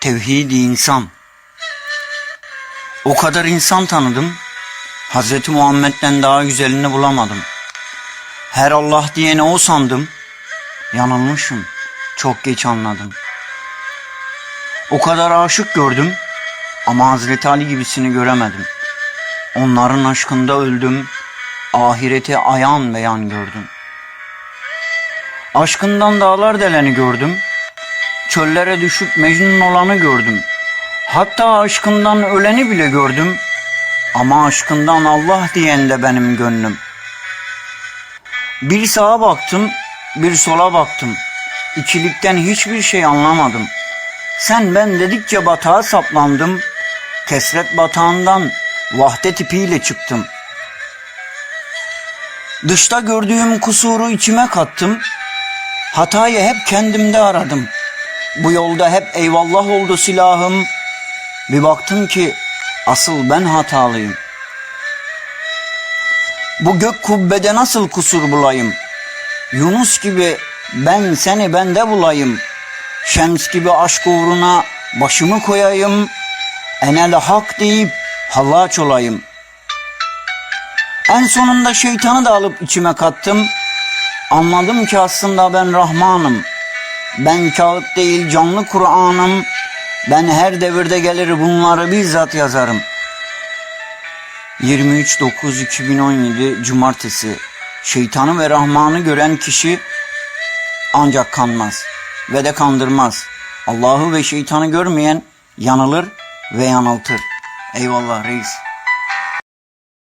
tevhidi insan. O kadar insan tanıdım, Hz. Muhammed'den daha güzelini bulamadım. Her Allah diyeni o sandım, yanılmışım, çok geç anladım. O kadar aşık gördüm ama Hazreti Ali gibisini göremedim. Onların aşkında öldüm, ahireti ayan beyan gördüm. Aşkından dağlar deleni gördüm, çöllere düşüp mecnun olanı gördüm. Hatta aşkından öleni bile gördüm. Ama aşkından Allah diyen de benim gönlüm. Bir sağa baktım, bir sola baktım. İkilikten hiçbir şey anlamadım. Sen ben dedikçe batağa saplandım. Kesret batağından vahdet ipiyle çıktım. Dışta gördüğüm kusuru içime kattım. Hatayı hep kendimde aradım. Bu yolda hep eyvallah oldu silahım. Bir baktım ki asıl ben hatalıyım. Bu gök kubbede nasıl kusur bulayım? Yunus gibi ben seni bende bulayım. Şems gibi aşk uğruna başımı koyayım. Enel hak deyip hallaç olayım. En sonunda şeytanı da alıp içime kattım. Anladım ki aslında ben Rahmanım. Ben kağıt değil canlı Kur'an'ım. Ben her devirde gelir bunları bizzat yazarım. 23.9.2017 Cumartesi Şeytanı ve Rahman'ı gören kişi ancak kanmaz ve de kandırmaz. Allah'ı ve şeytanı görmeyen yanılır ve yanıltır. Eyvallah reis.